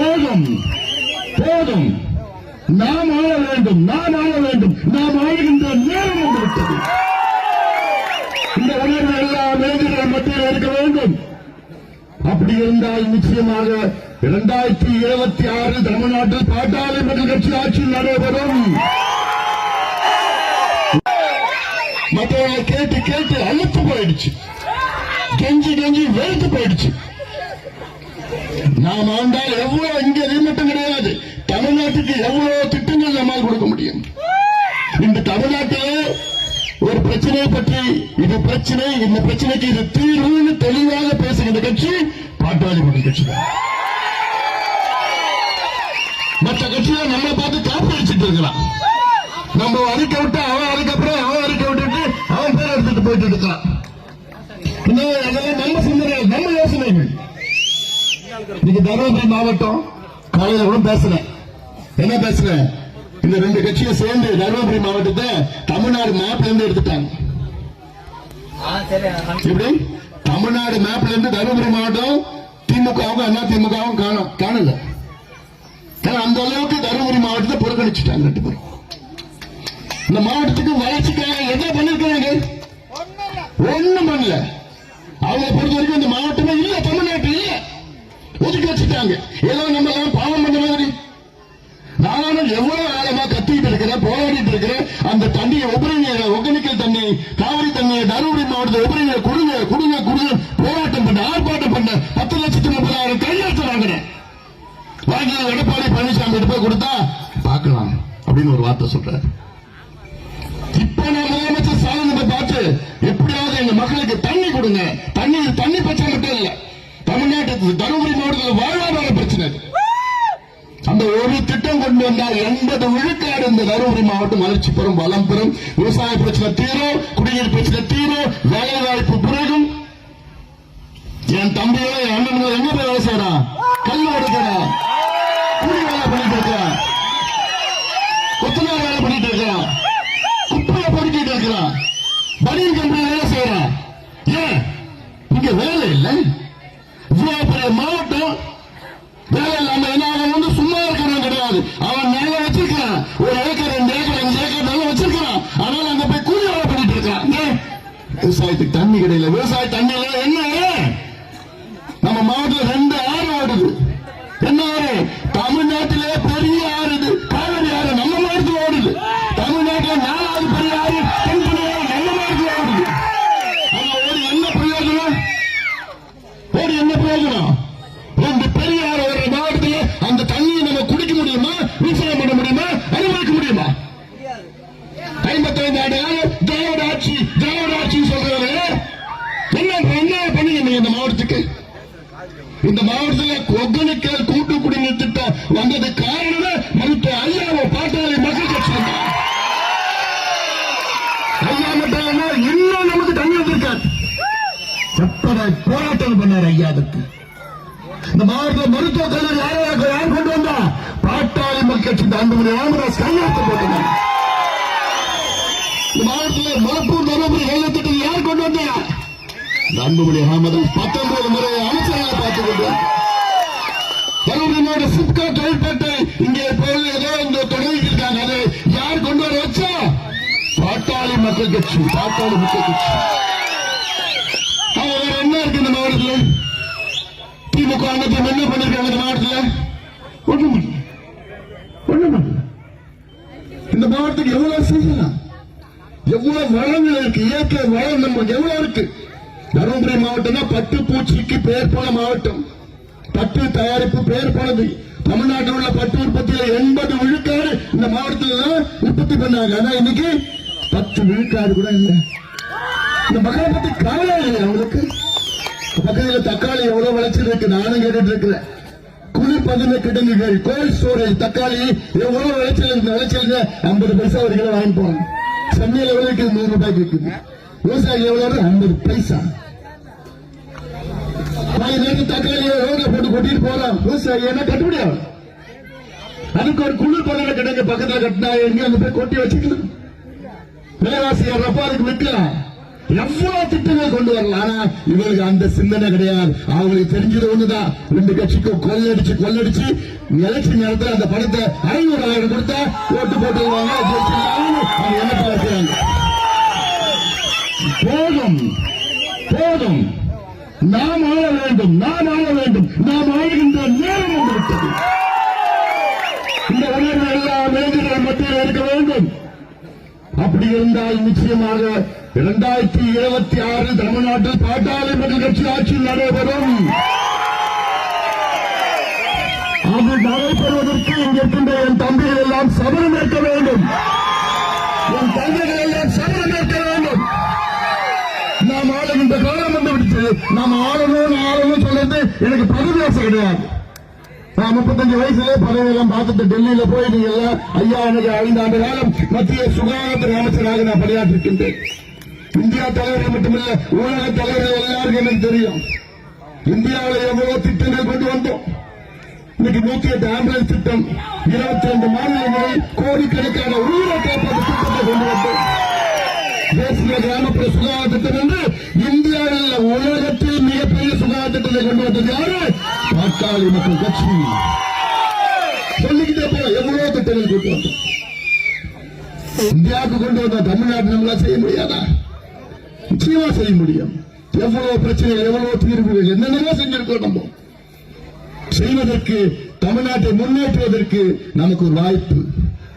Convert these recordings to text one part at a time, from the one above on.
போதும். போதும். நாம் ஆள வேண்டும் நாம் ஆள வேண்டும். நாம் ஆளுகின்ற நேரம் வந்துவிட்டது. இந்த உணர்வு எல்லா இளைஞர்கள் மத்தியில் இருக்க வேண்டும். அப்படி இருந்தால் நிச்சயமாக இரண்டாயிரத்தி இருபத்தி ஆறு தமிழ்நாட்டில் பாட்டாளி மக்கள் கட்சி ஆட்சி நடைபெறும். மற்றவர்களை கேட்டு கேட்டு அழுத்து போயிடுச்சு. கெஞ்சி கெஞ்சி வெறுத்து போயிடுச்சு. நாம் ஆண்டால் எவ்வளவு இங்க இது மட்டும் கிடையாது. தமிழ்நாட்டுக்கு எவ்வளவு திட்டங்கள் நம்மால் கொடுக்க முடியும்? இந்த தமிழ்நாட்டிலே ஒரு பிரச்சனையை பற்றி இது பிரச்சனை இந்த பிரச்சனைக்கு இது தீர்வுன்னு தெளிவாக பேசுகின்ற கட்சி பாட்டாளி மக்கள் கட்சி மற்ற கட்சிகள் நம்மளை பார்த்து காப்பி அடிச்சுட்டு இருக்கலாம். நம்ம அறிக்க விட்டு அவன் அதுக்கப்புறம் அவன் அறிக்க விட்டுட்டு அவன் பேர் எடுத்துட்டு போயிட்டு இருக்கான் நம்ம சிந்தனை நம்ம இன்னைக்கு தருமபுரி மாவட்டம் காலையில கூட பேசுறேன் என்ன பேசுறேன் இந்த ரெண்டு கட்சியும் சேர்ந்து தருமபுரி மாவட்டத்தை தமிழ்நாடு மேப்ல இருந்து எடுத்துட்டாங்க. எப்படி? தமிழ்நாடு மேப்ல இருந்து தருமபுரி மாவட்டம் திமுகவும் அண்ணா திமுகவும் காணும். காணல. அந்த அளவுக்கு தருமபுரி மாவட்டத்தை புறக்கணிச்சுட்டாங்க ரெண்டு பேரும். இந்த மாவட்டத்துக்கு வளர்ச்சிக்காக என்ன பண்ணிருக்காங்க ஒண்ணும் பண்ணல. அவங்க பொறுத்த வரைக்கும் இந்த மாவட்டமே இல்ல தமிழ்நாட்டு ஒதுக்கி வச்சுட்டாங்க. ஏதோ நம்ம எல்லாம் பாவம் பண்ண மாதிரி. நானும் எவ்வளவு ஆழமா கத்திட்டு இருக்கிறேன் போராடிட்டு இருக்கிறேன். அந்த தண்ணியை உபரி நீரை ஒகனிக்கல் தண்ணி காவிரி தண்ணியை தருமபுரி மாவட்டத்தை உபரி நீரை கொடுங்க கொடுங்க கொடுங்க. போராட்டம் பண்ண ஆர்ப்பாட்டம் பண்ண பத்து லட்சத்தி முப்பதாயிரம் கையெழுத்து வாங்கினேன். வாங்கி எடப்பாடி பழனிசாமி கிட்ட போய் கொடுத்தா பார்க்கலாம் அப்படின்னு ஒரு வார்த்தை சொல்றாரு. இப்ப நான் முதலமைச்சர் ஸ்டாலினை பார்த்து எப்படியாவது எங்க மக்களுக்கு தண்ணி கொடுங்க. தண்ணி தண்ணி பிரச்சனை தருமபுரி மாவட்டத்தில் வாழ்வாதார பிரச்சனை. அந்த ஒரு திட்டம் கொண்டு வந்தால் எண்பது விழுக்காடு இந்த தருமபுரி மாவட்டம் வளர்ச்சி பெறும் வளம் பெறும். விவசாய பிரச்சனை தீரும் குடிநீர் பிரச்சனை தீரும் வேலை வாய்ப்பு பிறகும் என் தம்பியோட என் அண்ணன் எங்க போய் வேலை செய்யறான் கல் எடுக்கிறான் விவசாயத்துக்கு தண்ணி கிடையாது விவசாய தண்ணி என்ன? நம்ம மாவட்டத்தில் ரெண்டு ஆறு ஓடுது என்ன ஆறு தமிழ்நாட்டிலே பெரிய போராட்டம் ஐயாவுக்கு. இந்த மாவட்ட மருத்துவ கல்லூரி யாராவது யார் கொண்டு வந்தா? பாட்டாளி மக்கள் கட்சி அன்புமணி ராமதாஸ் கையெழுத்து போட்டுங்க இந்த மாவட்டத்தில் மலப்பூர் தருமபுரி ரயில்வே யார் கொண்டு வந்தா? அன்புமணி ராமதாஸ் பத்தொன்பது முறை அமைச்சர்களை பார்த்துக் கொண்டார் தருமபுரி மாவட்ட சிப்கா தொழிற்பட்டு இங்கே போய் ஏதோ இந்த தொடங்கி இருக்காங்க அது யார் கொண்டு வர வச்சா? பாட்டாளி மக்கள் கட்சி பாட்டாளி மக்கள் கட்சி. திமுக என்ன பண்ணிருக்காங்க இந்த மாவட்டத்தில் ஒண்ணும் பண்ணல ஒண்ணும் பண்ணல இந்த மாவட்டத்துக்கு எவ்வளவு செய்யலாம் எவ்வளவு வளங்கள் இருக்கு இயற்கை வளம் நம்ம எவ்வளவு இருக்கு தருமபுரி மாவட்டம் தான் பட்டு பூச்சிக்கு பெயர் போன மாவட்டம் பட்டு தயாரிப்பு பெயர் போனது தமிழ்நாட்டில் உள்ள பட்டு உற்பத்தியில எண்பது விழுக்காடு இந்த மாவட்டத்தில் தான் உற்பத்தி பண்ணாங்க ஆனா இன்னைக்கு பத்து விழுக்காடு கூட இல்லை. இந்த மக்களை பத்தி கவலை இல்லை அவங்களுக்கு பக்கத்துல தக்காளி எவ்வளவு விளைச்சல் இருக்கு நானும் கேட்டுட்டு இருக்கிறேன் குளிர்பதன கிடங்குகள் கோல்ட் ஸ்டோரேஜ் தக்காளி எவ்வளவு விளைச்சல் இருக்கு விளைச்சல் ஐம்பது பைசா ஒரு கிலோ வாங்கி போறோம் சென்னையில் எவ்வளவு இருக்குது நூறு ரூபாய்க்கு இருக்குது விவசாயி எவ்வளவு ஐம்பது பைசா. பாதி நேரத்தில் தக்காளியை ரோட்ல போட்டு கொட்டிட்டு போகலாம் விவசாயி என்ன கட்டுப்படி ஆகும் அதுக்கு ஒரு குளிர் பதன கிடங்கு பக்கத்துல கட்டினா எங்க அந்த போய் கொட்டி வச்சுக்கலாம் விலைவாசி ஏறப்ப அதுக்கு விற்கலாம். எவ்வளவு திட்டங்கள் கொண்டு வரலாம்? ஆனா இவங்களுக்கு அந்த சிந்தனை கிடையாது. அவங்களுக்கு தெரிஞ்சது ஒண்ணுதான். ரெண்டு கட்சிக்கும் கொள்ளடிச்சு கொள்ளடிச்சு எலெக்ஷன் நேரத்தில் அந்த பணத்தை ஐநூறு ஆயிரம் கொடுத்தா ஓட்டு போட்டுருவாங்க. என்ன பார்க்கிறாங்க போதும். போதும். நாம் ஆள வேண்டும். நாம் ஆள வேண்டும். நாம் ஆளுகின்ற நேரம் வந்து விட்டது. இந்த உணர்வு எல்லா மேஜர்கள் மத்தியில் இருக்க வேண்டும். அப்படி இருந்தால் நிச்சயமாக இரண்டாயிரத்தி இருபத்தி ஆறு தமிழ்நாட்டில் பாட்டாளி மக்கள் கட்சி ஆட்சி நடைபெறும். அது நடைபெறுவதற்கு இங்கிருக்கின்ற என் தம்பிகள் எல்லாம் சபலம் ஏற்க வேண்டும். என் தந்தைகள் எல்லாம் சபலம் ஏற்க வேண்டும். நாம் ஆளுகின்ற காலம் வந்து விடுச்சு நாம் ஆளணும் ஆளணும் சொல்லிட்டு எனக்கு பதவி ஆசை கிடையாது. நான் முப்பத்தஞ்சு வயசுல பதவியெல்லாம் பார்த்துட்டு டெல்லியில போய் நீங்க எல்லாம் ஐயா எனக்கு ஐந்து ஆண்டு காலம் மத்திய சுகாதார அமைச்சராக நான் பணியாற்றிருக்கின்றேன். இந்தியா தலைவர்கள் மட்டுமல்ல உலக தலைவர்கள் எல்லாருக்கும் எனக்கு தெரியும். இந்தியாவில் எவ்வளவு திட்டங்கள் கொண்டு வந்தோம். இன்னைக்கு நூத்தி எட்டு ஆம்புலன்ஸ் திட்டம் இருபத்தி ரெண்டு மாநிலங்களில் கோடிக்கணக்கான உயிரை காப்பாற்ற திட்டத்தை கொண்டு வந்தோம். தேசிய கிராமப்புற சுகாதார திட்டம் என்று இந்தியாவில் உலகத்தில் மிகப்பெரிய சுகாதார திட்டத்தை கொண்டு வந்தது யாரு? பாட்டாளி மக்கள் கட்சி. சொல்லிக்கிட்டே போல எவ்வளவு திட்டங்கள் கொண்டு வந்தோம். இந்தியாவுக்கு கொண்டு வந்த தமிழ்நாடு நம்மளா செய்ய முடியாதா? நிச்சயமா செய்ய முடியும். எவ்வளவு பிரச்சனைகள் எவ்வளவு தீர்வுகள் என்னென்ன செஞ்சிருக்கோம் நம்ம. செய்வதற்கு தமிழ்நாட்டை முன்னேற்றுவதற்கு நமக்கு ஒரு வாய்ப்பு.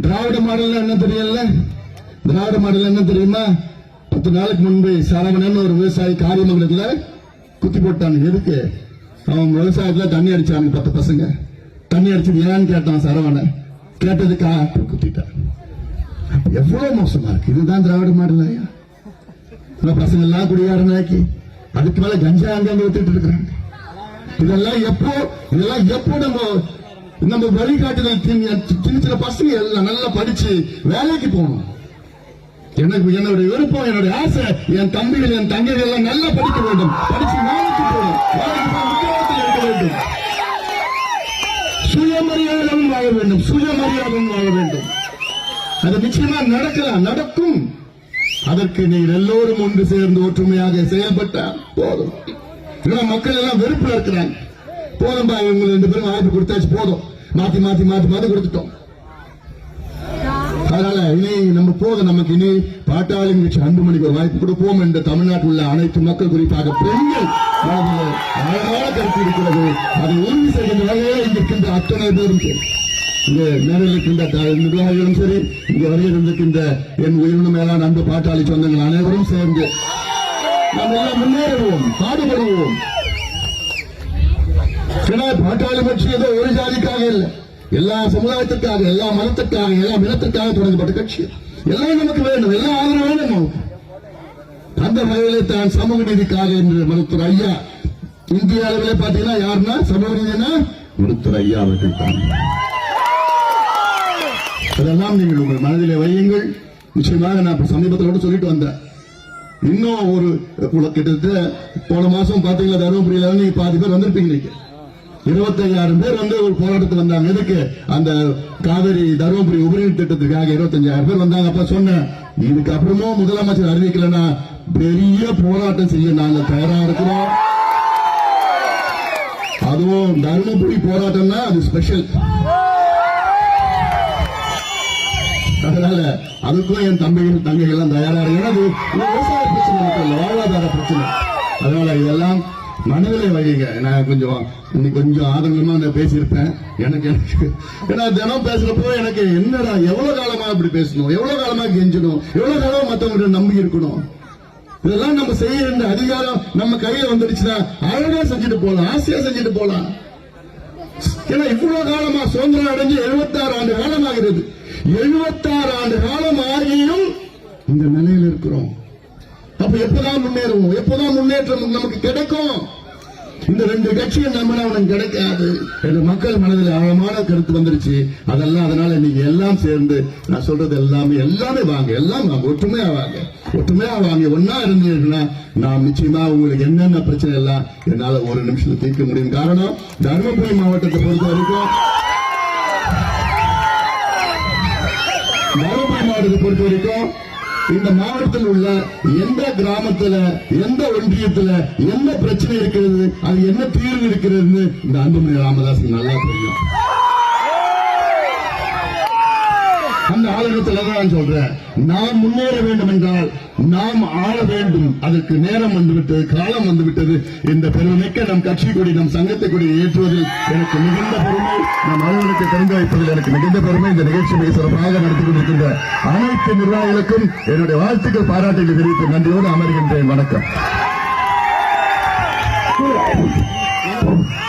திராவிட மாடல் என்ன தெரியல? திராவிட மாடல் என்ன தெரியுமா? பத்து நாளுக்கு முன்பு சரவணன் ஒரு விவசாயி காரியமங்கலத்துல குத்தி போட்டான். எதுக்கு? அவன் விவசாயத்துல தண்ணி அடிச்சாங்க பத்து பசங்க. தண்ணி அடிச்சது ஏன்னு கேட்டான் சரவணன். கேட்டதுக்கா குத்திட்டான். எவ்வளவு மோசமா இருக்கு. இதுதான் திராவிட மாடல் ஐயா இந்த பசங்க எல்லாம் குடிகாரனாக்கி அதுக்கு மேல கஞ்சா அங்கங்க வித்துட்டு இருக்கிறாங்க. இதெல்லாம் எப்போ இதெல்லாம் எப்போ நம்ம நம்ம வழிகாட்டுதல் சின்ன சின்ன பசங்க எல்லாம் நல்லா படிச்சு வேலைக்கு போகணும். எனக்கு என்னுடைய விருப்பம் என்னுடைய ஆசை என் தம்பிகள் என் தங்கைகள் எல்லாம் நல்லா படிக்க வேண்டும். படிச்சு வேலைக்கு போகணும். உத்தியோகத்தில் இருக்க வேண்டும். சுயமரியாதையும் வாழ வேண்டும். சுயமரியாதையும் வாழ வேண்டும். அது நிச்சயமா நடக்கலாம் நடக்கும். அதற்கு நீங்கள் எல்லோரும் ஒன்று சேர்ந்து ஒற்றுமையாக செயல்பட்டால் போதும். மக்கள் எல்லாம் வெறுப்புல இருக்கிறாங்க. போதும் பா இவங்க ரெண்டு பேரும் வாய்ப்பு கொடுத்தாச்சு போதும். மாத்தி மாத்தி மாத்தி மாத்தி கொடுத்துட்டோம். அதனால இனி நம்ம போதும் நமக்கு இனி பாட்டாளி கட்சி அன்புமணிக்கு ஒரு வாய்ப்பு கொடுப்போம் என்று தமிழ்நாட்டில் உள்ள அனைத்து மக்கள் குறிப்பாக பெண்கள் அழகான கருத்து இருக்கிறது. அதை உறுதி செய்கின்ற வகையில் இருக்கின்ற அத்தனை பேரும் சரி. இங்க நேரில் இருக்கின்ற நிர்வாகிகளும் சரி இங்க வருகிற இருக்கின்ற என் உயிரின மேலான அன்பு பாட்டாளி சொந்தங்கள் அனைவரும் சேர்ந்து நாம் எல்லாம் முன்னேறுவோம் பாடுபடுவோம். ஏன்னா பாட்டாளி கட்சி ஏதோ ஒரு ஜாதிக்காக இல்லை. எல்லா சமுதாயத்திற்காக எல்லா மதத்திற்காக எல்லா இனத்திற்காக தொடங்கப்பட்ட கட்சி. எல்லாம் நமக்கு வேண்டும் எல்லாம் ஆதரவு வேணும் அந்த வகையிலே தான் சமூக நீதிக்காக என்று மருத்துவர் ஐயா இந்திய அளவிலே பாத்தீங்கன்னா யாருன்னா? சமூக நீதினா? மருத்துவர் ஐயா அவர்கள் தான். அதெல்லாம் நீங்கள் உங்கள் மனதிலே வையுங்கள். நிச்சயமாக நான் சமீபத்தில் கூட சொல்லிட்டு வந்தேன். இன்னும் ஒரு கிட்டத்தட்ட போன மாசம் பாத்தீங்களா தருமபுரியில நீங்க பாதி பேர் வந்திருப்பீங்க நீங்க இருபத்தையாயிரம் பேர் வந்து ஒரு போராட்டத்துக்கு வந்தாங்க. எதுக்கு? அந்த காவிரி தருமபுரி உபரிநீர் திட்டத்துக்காக இருபத்தஞ்சாயிரம் பேர் வந்தாங்க. அப்ப சொன்னேன் இதுக்கு அப்புறமும் முதலமைச்சர் அறிவிக்கலன்னா பெரிய போராட்டம் செய்ய நாங்க தயாரா இருக்கிறோம். அதுவும் தருமபுரி போராட்டம்னா அது ஸ்பெஷல் அதனால அதுக்கும் என் தம்பிகள் தங்கைகள் எல்லாம் தயாரா இருக்கிறது விவசாய பிரச்சனை மட்டும் இல்லை வாழ்வாதார பிரச்சனை. அதனால இதெல்லாம் மனதிலே வைங்க நான் கொஞ்சம் இன்னைக்கு கொஞ்சம் ஆதங்கமா நான் பேசியிருப்பேன். எனக்கு எனக்கு ஏன்னா தினம் பேசுறப்போ எனக்கு என்னடா எவ்வளவு காலமா இப்படி பேசணும்? எவ்வளவு காலமா கெஞ்சணும் எவ்வளவு காலமா மத்தவங்க நம்பி இருக்கணும்? இதெல்லாம் நம்ம செய்ய வேண்டிய அதிகாரம் நம்ம கையில வந்துடுச்சுன்னா அழகா செஞ்சுட்டு போலாம் ஆசையா செஞ்சுட்டு போலாம். ஏன்னா இவ்வளவு காலமா சுதந்திரம் அடைஞ்சு 76 ஆண்டு காலமாகிறது. 76 ஆண்டு காலம் ஆகியும் இந்த நிலையில் இருக்கிறோம். அப்ப எப்பதான் முன்னேறுவோம்? எப்பதான் முன்னேற்றம் நமக்கு கிடைக்கும்? இந்த ரெண்டு கட்சியும் நம்பினா அவனுக்கு கிடைக்காது. என்று மக்கள் மனதில் ஆழமான கருத்து வந்துருச்சு. அதெல்லாம் அதனால நீங்க எல்லாம் சேர்ந்து நான் சொல்றது எல்லாமே எல்லாமே வாங்க எல்லாம் வாங்க. ஒற்றுமையா வாங்க. ஒற்றுமையா வாங்க. ஒன்னா இருந்தீங்கன்னா நான் நிச்சயமா உங்களுக்கு என்னென்ன பிரச்சனை எல்லாம் என்னால ஒரு நிமிஷத்துல தீர்க்க முடியும். காரணம் தருமபுரி மாவட்டத்தை பொறுத்த வரைக்கும் மாவட்டத்தை பொறுத்த வரைக்கும் இந்த மாவட்டத்தில் உள்ள எந்த கிராமத்துல எந்த ஒன்றியத்துல என்ன பிரச்சனை இருக்கிறது அது என்ன தீர்வு இருக்கிறதுன்னு இந்த அன்புமணி ராமதாஸ் நல்லா தெரியும் அந்த ஆளுநத்துல தான் சொல்றேன். நாம் முன்னேற வேண்டும் என்றால் நாம் ஆள வேண்டும். அதற்கு நேரம் வந்துவிட்டது காலம் வந்துவிட்டது. இந்த பெருமைக்க நம் கட்சி கொடி நம் சங்கத்தை கொடி ஏற்றுவதில் எனக்கு மிகுந்த பெருமை நம் அலுவலகத்தை திறந்து வைப்பதில் எனக்கு மிகுந்த பெருமை. இந்த நிகழ்ச்சியை சிறப்பாக நடத்தி கொண்டிருக்கின்ற அனைத்து நிர்வாகிகளுக்கும் என்னுடைய வாழ்த்துக்கள் பாராட்டுகளை தெரிவித்து நன்றியோடு அமர்கின்றேன். வணக்கம். பல்வேறு